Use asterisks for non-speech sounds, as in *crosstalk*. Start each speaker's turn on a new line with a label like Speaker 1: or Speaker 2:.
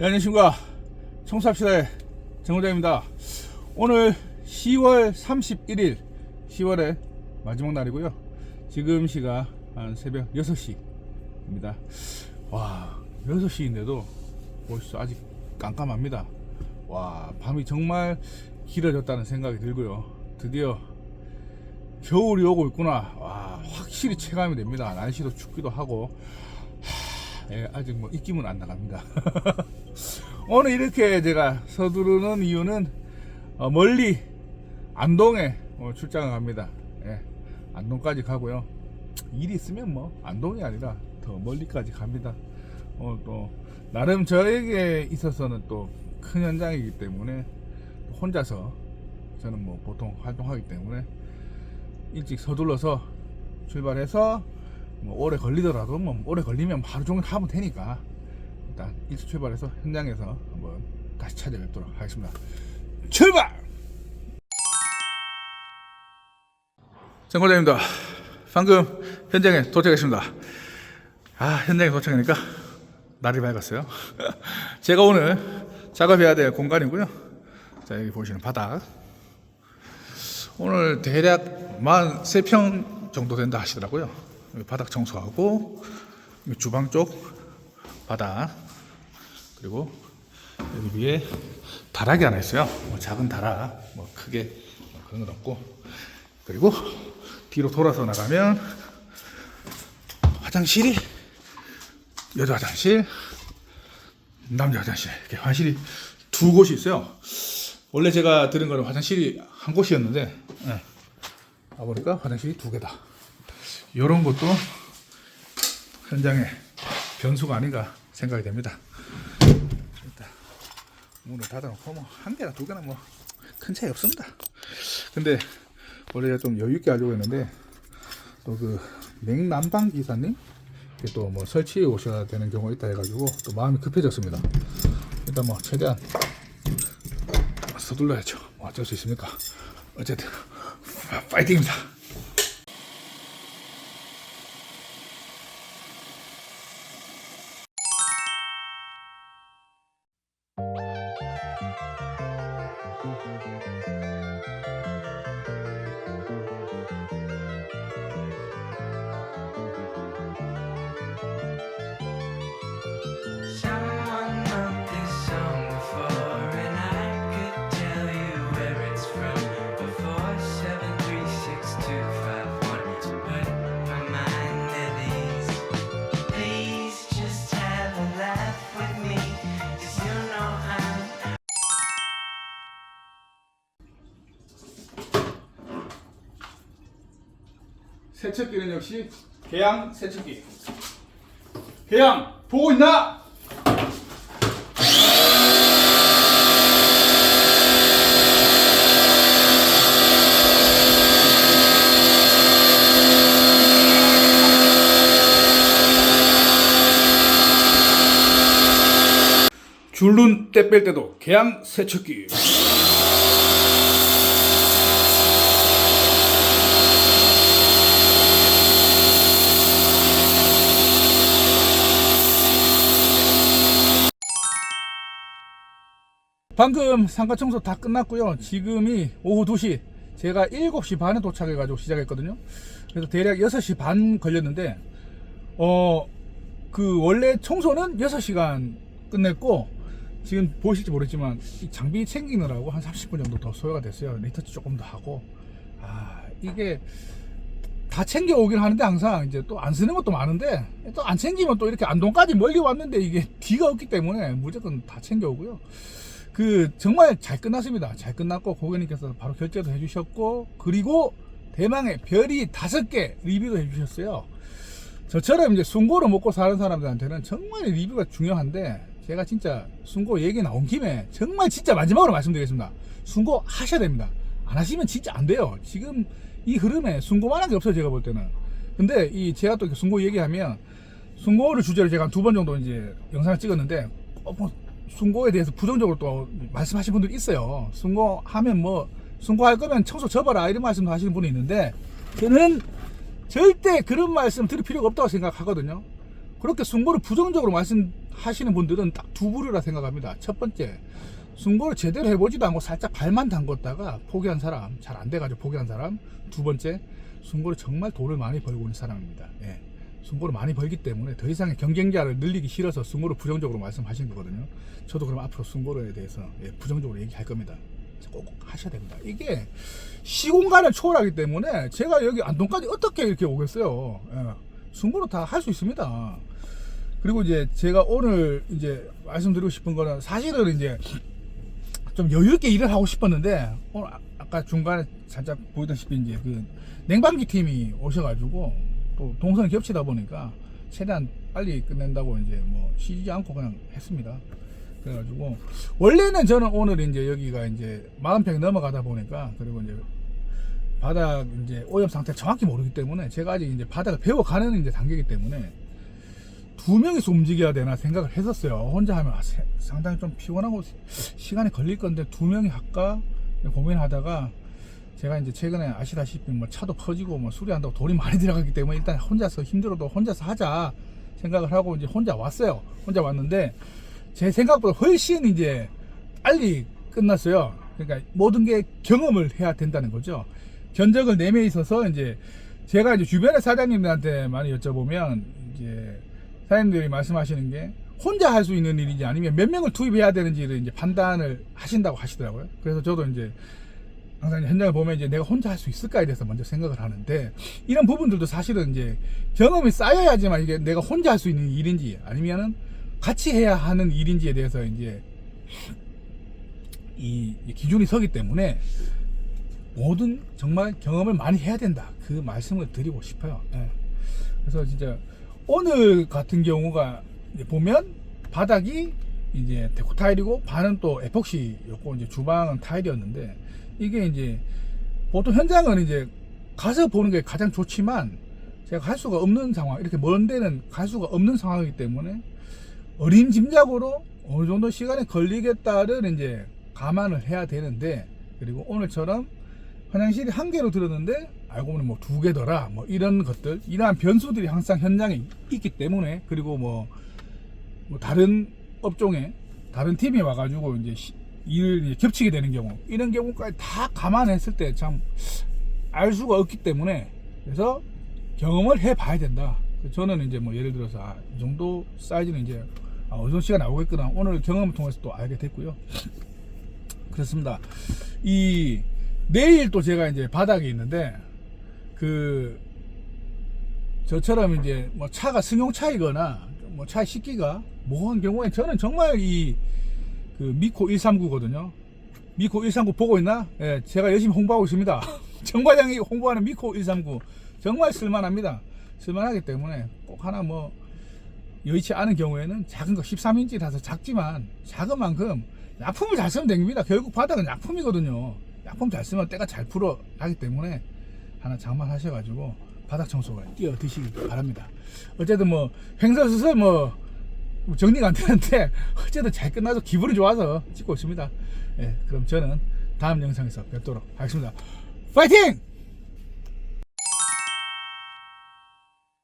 Speaker 1: 네, 안녕하십니까. 청소합시다의 정호장입니다. 오늘 10월 31일, 10월의 마지막 날이고요. 지금 시각 한 새벽 6시입니다. 와, 6시인데도 벌써 아직 깜깜합니다. 와, 밤이 정말 길어졌다는 생각이 들고요. 드디어 겨울이 오고 있구나. 와, 확실히 체감이 됩니다. 날씨도 춥기도 하고. 하, 예, 아직 뭐 입김은 안 나갑니다. *laughs* 오늘 이렇게 제가 서두르는 이유는 어, 멀리 안동에 어, 출장을 갑니다. 예, 안동까지 가고요. 일이 있으면 뭐 안동이 아니라 더 멀리까지 갑니다. 어, 또 나름 저에게 있어서는 또 큰 현장이기 때문에 혼자서 저는 뭐 보통 활동하기 때문에 일찍 서둘러서 출발해서 뭐 오래 걸리더라도 뭐 오래 걸리면 하루 종일 하면 되니까 일단 일찍 출발해서 현장에서 한번 다시 찾아뵙도록 하겠습니다. 출발! 정과장입니다. 방금 현장에 도착했습니다. 아 현장에 도착하니까 날이 밝았어요. *laughs* 제가 오늘 작업해야 될 공간이고요. 자 여기 보시는 바닥. 오늘 대략 43평 정도 된다 하시더라고요. 바닥 청소하고 주방 쪽 바닥 그리고 여기 위에 다락이 하나 있어요. 뭐 작은 다락, 뭐 크게 뭐 그런 건 없고 그리고 뒤로 돌아서 나가면 화장실이 여자 화장실, 남자 화장실 이렇게 화장실이 두 곳이 있어요. 원래 제가 들은 거는 화장실이 한 곳이었는데 예. 와보니까 화장실이 두 개다. 이런 것도 현장의 변수가 아닌가 생각이 됩니다. 일단 문을 닫아놓고 뭐 한 개나 두 개나 뭐 큰 차이 없습니다. 근데 원래 좀 여유 있게 하려고 했는데 또 그 냉난방 기사님 또 뭐 설치해 오셔야 되는 경우가 있다 해가지고 또 마음이 급해졌습니다. 일단 뭐 최대한 서둘러야죠. 뭐 어쩔 수 있습니까? 어쨌든 파이팅입니다. 세척기는 역시 개양 세척기. 개양 보고 있나? 줄눈 때 뺄 때도 개양 세척기. 방금 상가 청소 다 끝났고요. 지금이 오후 2시. 제가 7시 반에 도착해가지고 시작했거든요. 그래서 대략 6시 반 걸렸는데, 어, 그 원래 청소는 6시간 끝냈고, 지금 보실지 모르겠지만, 이 장비 챙기느라고 한 30분 정도 더 소요가 됐어요. 리터치 조금 더 하고. 아, 이게 다 챙겨 오긴 하는데 항상 이제 또 안 쓰는 것도 많은데 또 안 챙기면 또 이렇게 안동까지 멀리 왔는데 이게 뒤가 없기 때문에 무조건 다 챙겨 오고요. 그 정말 잘 끝났습니다. 잘 끝났고 고객님께서 바로 결제도 해주셨고 그리고 대망의 별이 다섯 개 리뷰도 해주셨어요. 저처럼 이제 순고를 먹고 사는 사람들한테는 정말 리뷰가 중요한데 제가 진짜 순고 얘기 나온 김에 정말 진짜 마지막으로 말씀드리겠습니다. 순고 하셔야 됩니다. 안 하시면 진짜 안 돼요. 지금 이 흐름에 순고만한 게 없어요. 제가 볼 때는. 근데 이 제가 또 순고 얘기하면 순고를 주제로 제가 두 번 정도 이제 영상을 찍었는데 어, 뭐 순고에 대해서 부정적으로 또 말씀하시는 분들이 있어요. 순고하면 뭐 순고할 거면 청소 접어라 이런 말씀도 하시는 분이 있는데 저는 절대 그런 말씀 들을 필요가 없다고 생각하거든요. 그렇게 승부를 부정적으로 말씀하시는 분들은 딱 두 부류라 생각합니다. 첫 번째, 승부를 제대로 해보지도 않고 살짝 발만 담궜다가 포기한 사람, 잘 안 돼가지고 포기한 사람. 두 번째, 승부를 정말 돈을 많이 벌고 있는 사람입니다. 예. 승부를 많이 벌기 때문에 더 이상의 경쟁자를 늘리기 싫어서 승부를 부정적으로 말씀하신 거거든요. 저도 그럼 앞으로 승부에 대해서 예, 부정적으로 얘기할 겁니다. 꼭 하셔야 됩니다. 이게 시공간을 초월하기 때문에 제가 여기 안동까지 어떻게 이렇게 오겠어요. 예. 승부로 다 할 수 있습니다. 그리고 이제 제가 오늘 이제 말씀드리고 싶은 거는 사실은 이제 좀 여유 있게 일을 하고 싶었는데 오늘 아- 아까 중간에 살짝 보이다시피 이제 그 냉방기 팀이 오셔가지고 또 동선이 겹치다 보니까 최대한 빨리 끝낸다고 이제 뭐 쉬지 않고 그냥 했습니다. 그래가지고 원래는 저는 오늘 이제 여기가 이제 40평이 넘어가다 보니까 그리고 이제 바닥 이제 오염 상태 정확히 모르기 때문에 제가 아직 이제 바닥을 배워가는 이제 단계이기 때문에 두 명이서 움직여야 되나 생각을 했었어요. 혼자 하면 아, 세- 상당히 좀 피곤하고 시- 시간이 걸릴 건데 두 명이 할까 고민하다가 제가 이제 최근에 아시다시피 뭐 차도 퍼지고 뭐 수리한다고 돈이 많이 들어가기 때문에 일단 혼자서 힘들어도 혼자서 하자 생각을 하고 이제 혼자 왔어요. 혼자 왔는데 제 생각보다 훨씬 이제 빨리 끝났어요. 그러니까 모든 게 경험을 해야 된다는 거죠. 견적을 내매 있어서 이제 제가 이제 주변의 사장님들한테 많이 여쭤보면 이제 사장님들이 말씀하시는 게 혼자 할 수 있는 일인지 아니면 몇 명을 투입해야 되는지를 이제 판단을 하신다고 하시더라고요. 그래서 저도 이제 항상 현장을 보면 이제 내가 혼자 할 수 있을까에 대해서 먼저 생각을 하는데 이런 부분들도 사실은 이제 경험이 쌓여야지만 이게 내가 혼자 할 수 있는 일인지 아니면은 같이 해야 하는 일인지에 대해서 이제 이 기준이 서기 때문에 모든 정말 경험을 많이 해야 된다 그 말씀을 드리고 싶어요. 예. 그래서 진짜 오늘 같은 경우가 보면 바닥이 이제 데코 타일이고 반은 또 에폭시였고 이제 주방은 타일이었는데 이게 이제 보통 현장은 이제 가서 보는 게 가장 좋지만 제가 갈 수가 없는 상황 이렇게 먼 데는 갈 수가 없는 상황이기 때문에 어린 짐작으로 어느 정도 시간이 걸리겠다를 이제 감안을 해야 되는데 그리고 오늘처럼 화장실이 한 개로 들었는데 알고 보면 뭐 두 개더라 뭐 이런 것들 이러한 변수들이 항상 현장에 있기 때문에 그리고 뭐, 뭐 다른 업종에 다른 팀이 와가지고 이제 시- 일을 겹치게 되는 경우 이런 경우까지 다 감안했을 때 참 알 수가 없기 때문에 그래서 경험을 해봐야 된다. 저는 이제 뭐 예를 들어서 아, 이 정도 사이즈는 이제 아, 어느 시간 나오겠구나 오늘 경험을 통해서 또 알게 됐고요. 그렇습니다. 이 내일 또 제가 이제 바닥에 있는데 그 저처럼 이제 뭐 차가 승용차이거나 뭐차 식기가 모호한 경우에 저는 정말 이 그 미코 139거든요. 미코 139 보고 있나? 예, 제가 열심히 홍보하고 있습니다. *laughs* 정 과장이 홍보하는 미코 139 정말 쓸만합니다. 쓸만하기 때문에 꼭 하나 뭐 여의치 않은 경우에는 작은 거 13인치라서 작지만 작은 만큼 약품을 잘 쓰면 됩니다. 결국 바닥은 약품이거든요. 약품 잘 쓰면 때가 잘 풀어 나기 때문에 하나 장만하셔가지고 바닥 청소를 뛰어 드시기 바랍니다. 어쨌든 뭐 횡설수설 뭐 정리가 안 되는데 *laughs* 어쨌든 잘 끝나서 기분이 좋아서 찍고 있습니다. 예, 그럼 저는 다음 영상에서 뵙도록 하겠습니다. 파이팅!